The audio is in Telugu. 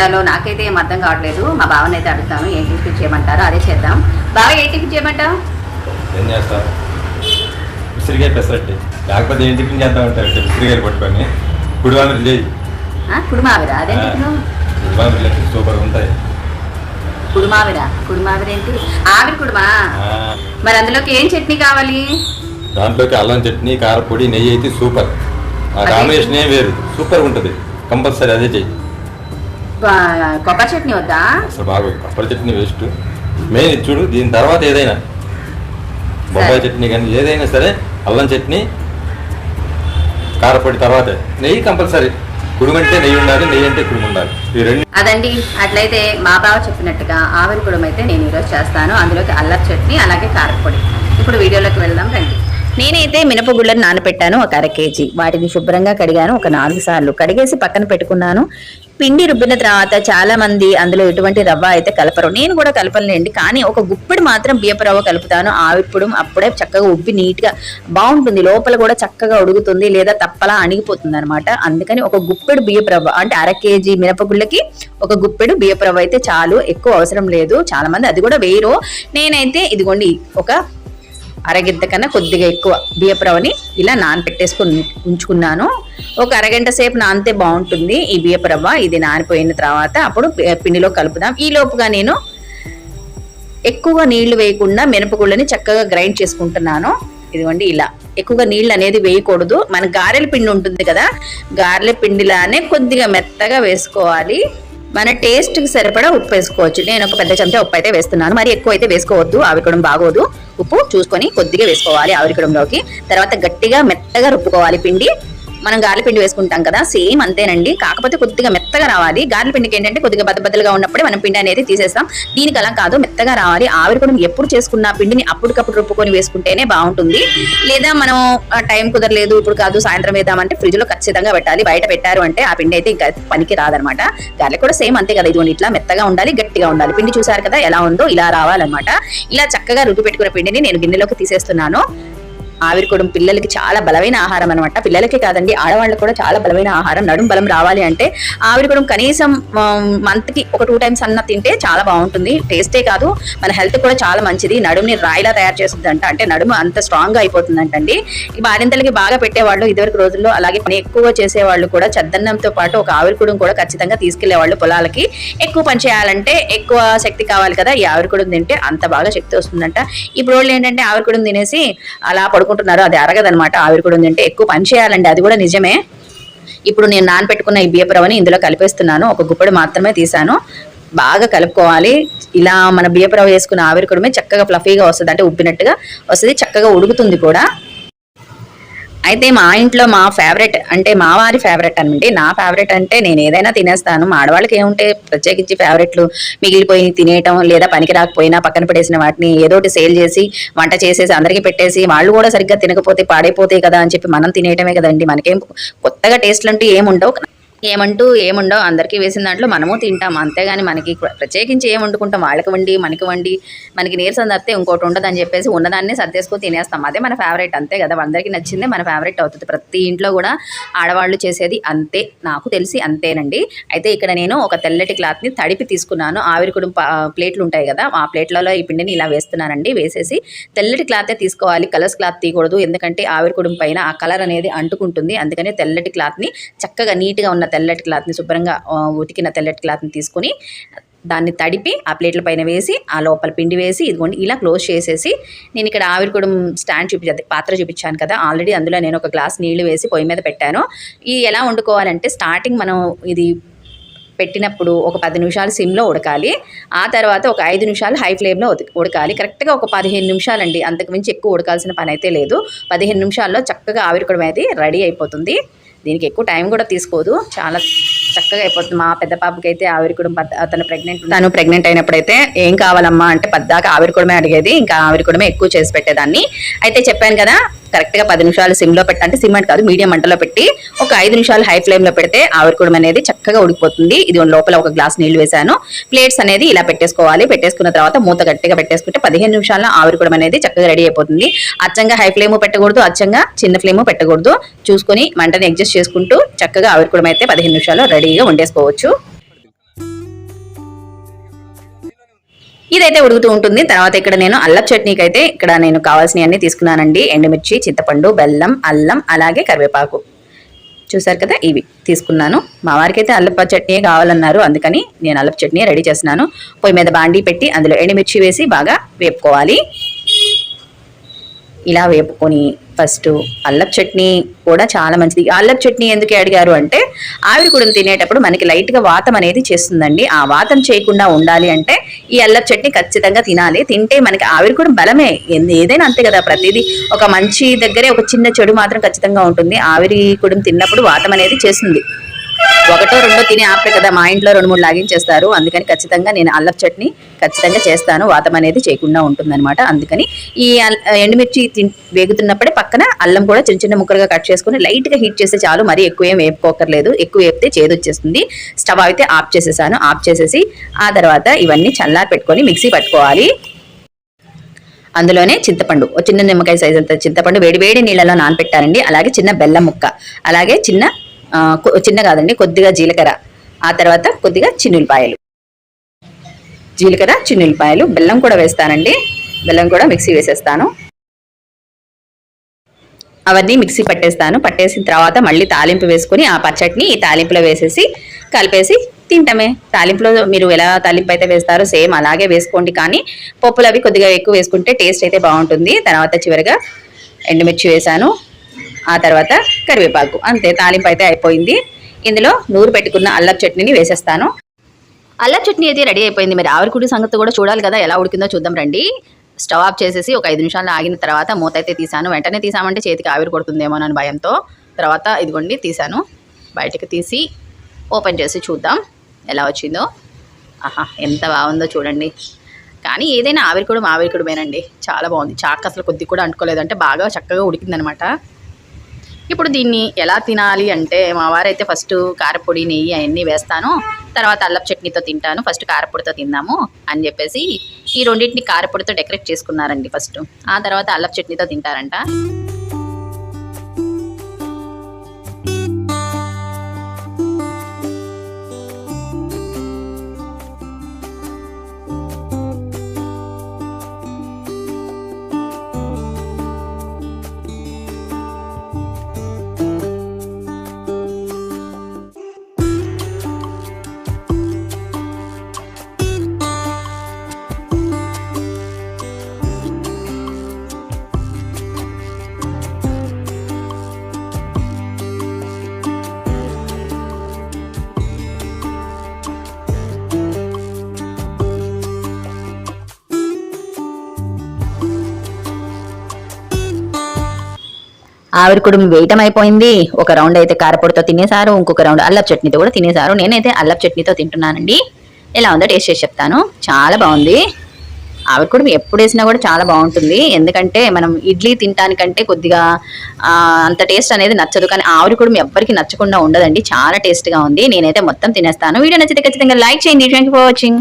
చేయాలో నాకైతే ఏం అర్థం కావట్లేదు. మా బావని అయితే అడుగుతాను ఏం టిఫిన్ చేయమంటారో అదే చేద్దాం. బావ ఏ టిఫిన్ చేయమంటావు? ఏం చేస్తావు విసిరికాయ పెసరట్టి. లేకపోతే ఏం టిఫిన్ చేద్దాం పట్టుకొని. కుడివామిరి చేయి ఆ, కుడుమావిరా? అదే టిఫిన్? కుడివామిరి లెక్క సూపర్ ఉంటాయి. కుడుమావిరా? కుడుమావిర ఏంటి ఆవిరి కుడుమా? మరి అందులోకి ఏం చట్నీ కావాలి? దాంట్లోకి అల్లం చట్నీ కారపొడి నెయ్యి అయితే సూపర్. ఆ. కాంబినేషన్ ఏం వేరు? సూపర్ ఉంటుంది. కంపల్సరీ అదే చెయ్యి. బా- కొబ్బరి చట్నీ వద్దా? అసలు బాగా కొబ్బరి చట్నీ వేస్ట్. మెయిన్ చూడు దీని తర్వాత ఏదైనా. బొబ్బాయి. చట్నీ కానీ ఏదైనా సరే అల్లం చట్నీ కారపొడి తర్వాత. నెయ్యి కంపల్సరీ. కుడుమంటే నెయ్యి ఉండాలి నెయ్యి అంటే కుడుము ఉండాలి. ఈ రెండు అదండి అట్లయితే మా బావ చెప్పినట్టుగా ఆవిరి కుడుమ అయితే నేను ఈరోజు చేస్తాను. అందులోకి అల్లరి చట్నీ అలాగే కారపొడి. ఇప్పుడు వీడియోలోకి వెళ్దాం రండి. నేనైతే మినపగుళ్ళని నానబెట్టాను ఒక అర కేజీ. వాటిని శుభ్రంగా కడిగాను ఒక నాలుగు సార్లు. కడిగేసి పక్కన పెట్టుకున్నాను. పిండి రుబ్బిన తర్వాత చాలా మంది అందులో ఎటువంటి రవ్వ అయితే కలపరు. నేను కూడా కలపలేండి కానీ ఒక గుప్పెడు మాత్రం బియ్యపు రవ్వ కలుపుతాను. ఆవిప్పుడు అప్పుడే చక్కగా ఉబ్బి నీట్గా బాగుంటుంది. లోపల కూడా చక్కగా ఉడుగుతుంది లేదా తప్పలా అణిగిపోతుంది అనమాట అందుకని ఒక గుప్పెడు బియ్యపు రవ్వ అంటే అర కేజీ మినపగుళ్ళకి ఒక గుప్పెడు బియ్యపు రవ్వ అయితే చాలు ఎక్కువ అవసరం లేదు. చాలా మంది అది కూడా వేయరు. నేనైతే ఇదిగోండి ఒక అరగంట కన్నా కొద్దిగా ఎక్కువ. బియ్యప్రవని ఇలా నానపెట్టేసుకుని ఉంచుకున్నాను. ఒక అరగంట సేపు నానితే బాగుంటుంది ఈ బియ్యపరవ్వ ఇది నానిపోయిన తర్వాత అప్పుడు పిండిలో కలుపుదాం. ఈ లోపుగా నేను ఎక్కువగా నీళ్ళు వేయకుండా మినపగుళ్ళని చక్కగా గ్రైండ్ చేసుకుంటున్నాను. ఇదిగోండి ఇలా. ఎక్కువగా నీళ్ళు అనేది వేయకూడదు. మన గారెల పిండి ఉంటుంది కదా గారెల పిండిలానే కొద్దిగా మెత్తగా వేసుకోవాలి. మన టేస్ట్కి సరిపడా ఉప్పు వేసుకోవచ్చు. నేను ఒక పెద్ద చెంచా ఉప్పు అయితే వేస్తున్నాను. మరి ఎక్కువ అయితే వేసుకోవద్దు. ఆవిరికడం బాగోదు. ఉప్పు చూసుకొని కొద్దిగా వేసుకోవాలి ఆవిరికడంలోకి. తర్వాత గట్టిగా మెత్తగా రుబ్బుకోవాలి పిండి. మనం గార్ల పిండి వేసుకుంటాం కదా సేమ్ అంతేనండి. కాకపోతే కొద్దిగా మెత్తగా రావాలి. గార్ల పిండికి ఏంటంటే కొద్దిగా బద్దబద్దలుగా ఉన్నప్పుడే మనం పిండి అనేది తీసేస్తాం. దీనికి అలా కాదు మెత్తగా రావాలి. ఆవిరి కూడా ఎప్పుడు చేసుకున్న పిండిని అప్పటికప్పుడు రుబ్బుకొని వేసుకుంటేనే బాగుంటుంది. లేదా మనం ఆ, టైం కుదరలేదు ఇప్పుడు కాదు సాయంత్రం వేద్దామంటే ఫ్రిడ్జ్లో ఖచ్చితంగా పెట్టాలి. బయట పెట్టారు అంటే ఆ పిండి అయితే ఇంకా పనికి రాదనమాట. గార్లిక్ కూడా సేమ్ అంతే కదా ఇదిగోండి ఇట్లా మెత్తగా ఉండాలి గట్టిగా ఉండాలి. పిండి చూసారు కదా ఎలా ఉందో ఇలా రావాలన్నమాట ఇలా చక్కగా రుద్దు పెట్టుకున్న పిండిని నేను గిన్నెలోకి తీసేస్తున్నాను. ఆవిరికొడం పిల్లలకి చాలా బలమైన ఆహారం అనమాట పిల్లలకి కాదండి ఆడవాళ్ళకి కూడా చాలా బలమైన ఆహారం నడుం బలం రావాలి అంటే ఆవిరికొడం కనీసం మంత్కి ఒక టూ టైమ్స్ అన్న తింటే చాలా బాగుంటుంది. టేస్టే కాదు మన హెల్త్ కూడా చాలా మంచిది. నడుముని రాయిలా తయారు చేస్తుందంట. అంటే నడుము అంత స్ట్రాంగ్ అయిపోతుందంటండి. ఈ బాలింతలకి బాగా పెట్టేవాళ్ళు ఇదివరకు రోజుల్లో అలాగే పని ఎక్కువ చేసేవాళ్ళు కూడా చద్దన్నంతో పాటు ఒక ఆవిరికుడం కూడా ఖచ్చితంగా తీసుకెళ్ళేవాళ్ళు పొలాలకి. ఎక్కువ పని చేయాలంటే ఎక్కువ శక్తి కావాలి కదా ఈ ఆవిరి కొడం తింటే అంత బాగా శక్తి వస్తుందంట. ఇప్పుడు వాళ్ళు ఏంటంటే ఆవిరికుడం తినేసి అలా పడుకు కోరుకుంటున్నారో అది అరగదనమాట. కూడా తింటే ఎక్కువ పని చేయాలండి అది కూడా నిజమే. ఇప్పుడు నేను నానపెట్టుకున్న ఈ బియ్యపు రవ్వని ఇందులో కలిపేస్తున్నాను. ఒక గుప్పెడు మాత్రమే తీసాను బాగా కలుపుకోవాలి. ఇలా మన బియ్యపు రవ్వ వేసుకున్న కూడా చక్కగా ఫ్లఫీగా వస్తుంది అంటే ఉబ్బినట్టుగా వస్తుంది చక్కగా ఉడుకుతుంది కూడా. అయితే మా ఇంట్లో మా ఫేవరెట్ అంటే మా వారి ఫేవరెట్ అనమాట నా ఫేవరెట్ అంటే నేను ఏదైనా తినేస్తాను. మా ఆడవాళ్ళకి ఏముంటే ప్రత్యేకించి ఫేవరెట్లు మిగిలిపోయి తినేయటం లేదా పనికి రాకపోయినా పక్కన పడేసిన వాటిని ఏదోటి సేల్ చేసి వంట చేసేసి అందరికీ పెట్టేసి వాళ్ళు కూడా సరిగ్గా తినకపోతే పాడైపోతాయి కదా అని చెప్పి మనం తినేయటమే కదండి. మనకేం కొత్తగా టేస్ట్లు అంటూ ఏముండవు. ఏమంటూ ఏముండవు. అందరికీ వేసిన దాంట్లో మనము తింటాం. అంతేగాని మనకి ప్రత్యేకించి ఏం వండుకుంటాం? వాళ్ళకి వండి మనకి వండి మనకి నీరసం తప్పితే ఇంకోటి ఉండదు అని చెప్పేసి ఉన్నదాన్ని సర్దేసుకొని తినేస్తాం. అదే మన ఫేవరెట్ అంతే కదా? అందరికీ నచ్చిందే మన ఫేవరెట్ అవుతుంది. ప్రతి ఇంట్లో కూడా ఆడవాళ్ళు చేసేది అంతే. నాకు తెలిసి అంతేనండి. అయితే ఇక్కడ నేను ఒక తెల్లటి క్లాత్ని తడిపి తీసుకున్నాను. ఆవిరికుడు ప్లేట్లు ఉంటాయి కదా? ఆ ప్లేట్లలో ఈ పిండిని ఇలా వేస్తున్నానండి. వేసేసి తెల్లటి క్లాతే తీసుకోవాలి. కలర్స్ క్లాత్ తీయకూడదు. ఎందుకంటే ఆవిరికుడుం పైన ఆ కలర్ అనేది అంటుకుంటుంది. అందుకని తెల్లటి క్లాత్ని చక్కగా నీట్గా ఉన్న తెల్లటి క్లాత్ని శుభ్రంగా ఉతికిన తెల్లటి క్లాత్ని తీసుకొని దాన్ని తడిపి ఆ ప్లేట్ల పైన వేసి ఆ లోపల పిండి వేసి ఇదిగోండి ఇలా క్లోజ్ చేసేసి నేను ఇక్కడ ఆవిరికూడం స్టాండ్ చూపించాను పాత్ర చూపించాను కదా ఆల్రెడీ అందులో నేను ఒక గ్లాస్ నీళ్ళు వేసి పొయ్యి మీద పెట్టాను. ఇది ఎలా వండుకోవాలంటే స్టార్టింగ్ మనం ఇది పెట్టినప్పుడు ఒక పది నిమిషాలు సిమ్లో ఉడకాలి. ఆ తర్వాత ఒక ఐదు నిమిషాలు హై ఫ్లేమ్లో ఉడకాలి. కరెక్ట్గా ఒక పదిహేను నిమిషాలండి అంతకు మించి ఎక్కువ ఉడకాల్సిన పని అయితే లేదు. పదిహేను నిమిషాల్లో చక్కగా ఆవిరికడం అయితే రెడీ అయిపోతుంది. దీనికి ఎక్కువ టైం కూడా తీసుకోదు. చాలా చక్కగా అయిపోతుంది. మా పెద్ద పాపకి అయితే ఆవిరికుడం తను ప్రెగ్నెంట్ తను ప్రెగ్నెంట్ అయినప్పుడైతే ఏం కావాలమ్మా అంటే పద్దాక ఆవిరికుడమే అడిగేది. ఇంకా ఆవిరికుడమే ఎక్కువ చేసి పెట్టేదాన్ని. అయితే చెప్పాను కదా కరెక్ట్గా పది నిమిషాలు సిమ్లో పెట్టి అంటే సిమ్ కాదు మీడియం మంటలో పెట్టి ఒక ఐదు నిమిషాలు హై ఫ్లేమ్లో పెడితే ఆవిరికూడం అనేది చక్కగా ఉడికిపోతుంది. ఇది లోపల ఒక గ్లాస్ నీళ్ళు వేసాను ప్లేట్స్ అనేది ఇలా పెట్టేసుకోవాలి. పెట్టేసుకున్న తర్వాత మూత గట్టిగా పెట్టేసుకుంటే పదిహేను నిమిషాల్లో ఆవిరికూడం అనేది చక్కగా రెడీ అయిపోతుంది. అచ్చంగా హై ఫ్లేమ్ పెట్టకూడదు అచ్చంగా చిన్న ఫ్లేమ్ పెట్టకూడదు. చూసుకొని మంటని అడ్జస్ట్ చేసుకుంటూ చక్కగా ఆవిరికూడం అయితే పదిహేను నిమిషాల్లో రెడీగా వండేసుకోవచ్చు ఇదైతే ఉడుకుతూ ఉంటుంది. తర్వాత ఇక్కడ నేను అల్లం చట్నీకి అయితే ఇక్కడ నేను కావాల్సినవన్నీ తీసుకున్నానండి. ఎండుమిర్చి చింతపండు బెల్లం అల్లం అలాగే కరివేపాకు. చూసారు కదా? ఇవి తీసుకున్నాను. మా వారికి అయితే అల్లప చట్నీ కావాలన్నారు. అందుకని నేను అల్లపు చట్నీ రెడీ చేస్తున్నాను. పొయ్యి మీద బాండీ పెట్టి అందులో ఎండుమిర్చి వేసి బాగా వేపుకోవాలి. ఇలా వేపుకొని ఫస్ట్ అల్లపు చట్నీ కూడా చాలా మంచిది. అల్లపు చట్నీ ఎందుకు అడిగారు అంటే ఆవిరి కూడా తినేటప్పుడు మనకి లైట్గా వాతం అనేది చేస్తుందండి. ఆ వాతం చేయకుండా ఉండాలి అంటే ఈ అల్లపు చట్నీ ఖచ్చితంగా తినాలి. తింటే మనకి ఆవిరి కూడా బలమే. ఏదైనా అంతే కదా ప్రతిదీ. ఒక మంచి దగ్గరే ఒక చిన్న చెడు మాత్రం ఖచ్చితంగా ఉంటుంది. ఆవిరి కూడా తిన్నప్పుడు వాతం అనేది చేస్తుంది. ఒకటో రెండో తిని ఆపే కదా మా ఇంట్లో రెండు మూడు లాగించేస్తారు. అందుకని ఖచ్చితంగా నేను అల్లపు చట్నీ ఖచ్చితంగా చేస్తాను. వాతం అనేది చేయకుండా ఉంటుందన్నమాట. అందుకని ఈ అల్- ఎండుమిర్చి వేగుతున్నప్పుడే పక్కన అల్లం కూడా చిన్న చిన్న ముక్కలుగా కట్ చేసుకుని లైట్గా హీట్ చేస్తే చాలు. మరీ ఎక్కువ ఏం వేపుకోకర్లేదు ఎక్కువ వేపితే చేదు వచ్చేస్తుంది. స్టవ్ అయితే ఆఫ్ చేసేసాను. ఆఫ్ చేసేసి ఆ తర్వాత ఇవన్నీ చల్లారి పెట్టుకొని మిక్సీ పట్టుకోవాలి. అందులోనే చింతపండు. చిన్న నిమ్మకాయ సైజ్ అంత చింతపండు వేడి వేడి నీళ్ళలో నానపెట్టానండి. అలాగే చిన్న బెల్లం ముక్క. అలాగే చిన్న చిన్న కాదండి కొద్దిగా జీలకర్ర. ఆ తర్వాత కొద్దిగా చిన్నులపాయలు జీలకర్ర చిన్నులపాయలు బెల్లం కూడా వేస్తానండి. బెల్లం కూడా మిక్సీ వేసేస్తాను. అవన్నీ మిక్సీ పట్టేస్తాను. పట్టేసిన తర్వాత మళ్ళీ తాలింపు వేసుకుని ఆ పచ్చడిని ఈ తాలింపులో వేసేసి కలిపేసి తింటమే. తాలింపులో మీరు ఎలా తాలింపు అయితే వేస్తారో సేమ్ అలాగే వేసుకోండి. కానీ పప్పులు అవి కొద్దిగా ఎక్కువ వేసుకుంటే టేస్ట్ అయితే బాగుంటుంది. తర్వాత చివరిగా ఎండుమిర్చి వేసాను. ఆ తర్వాత కరివేపాకు. అంతే తాలింపు అయితే అయిపోయింది. ఇందులో నూరు పెట్టుకున్న అల్లం చట్నీని వేసేస్తాను. అల్లం చట్నీ అయితే రెడీ అయిపోయింది. మరి ఆవిరికుడి సంగతి కూడా చూడాలి కదా ఎలా ఉడికిందో చూద్దాం రండి. స్టవ్ ఆఫ్ చేసేసి ఒక ఐదు నిమిషాలు ఆగిన తర్వాత మూత అయితే తీసాను. వెంటనే తీసామంటే చేతికి ఆవిరి కొడుతుందేమో అని భయంతో. తర్వాత ఇదిగోండి తీసాను. బయటకు తీసి ఓపెన్ చేసి చూద్దాం ఎలా వచ్చిందో. ఆహా ఎంత బాగుందో చూడండి. కానీ ఏదైనా ఆవిరికుడు ఆవిరికుడమేనండి చాలా బాగుంది. చాక్ అసలు కొద్ది కూడా అంటుకోలేదంటే బాగా చక్కగా ఉడికిందనమాట. ఇప్పుడు దీన్ని ఎలా తినాలి అంటే మా వారైతే ఫస్ట్ కారపొడి నెయ్యి అవన్నీ వేస్తాను. తర్వాత అల్లపు చట్నీతో తింటాను. ఫస్ట్ కారపొడితో తిందాము అని చెప్పేసి ఈ రెండింటిని కారపొడితో డెకరేట్ చేసుకున్నారండి ఫస్ట్. ఆ తర్వాత అల్లపు చట్నీతో తింటారంట. ఆవిడ కూడా వేయటం అయిపోయింది. ఒక రౌండ్ అయితే కారపొడితో తినేసారు ఇంకొక రౌండ్ అల్లపు చట్నీతో కూడా తినేసారు నేనైతే అల్లపు చట్నీతో తింటున్నానండి. ఎలా ఉందో టేస్ట్ చేసి చెప్తాను. చాలా బాగుంది. ఆవిడ కూడా ఎప్పుడు వేసినా కూడా చాలా బాగుంటుంది. ఎందుకంటే మనం ఇడ్లీ తినటానికంటే కొద్దిగా అంత టేస్ట్ అనేది నచ్చదు. కానీ ఆవిడ కూడా ఎవ్వరికి నచ్చకుండా ఉండదండి. చాలా టేస్ట్గా ఉంది. నేనైతే మొత్తం తినేస్తాను. వీడియో నచ్చితే ఖచ్చితంగా లైక్ చేయండి. Thank for watching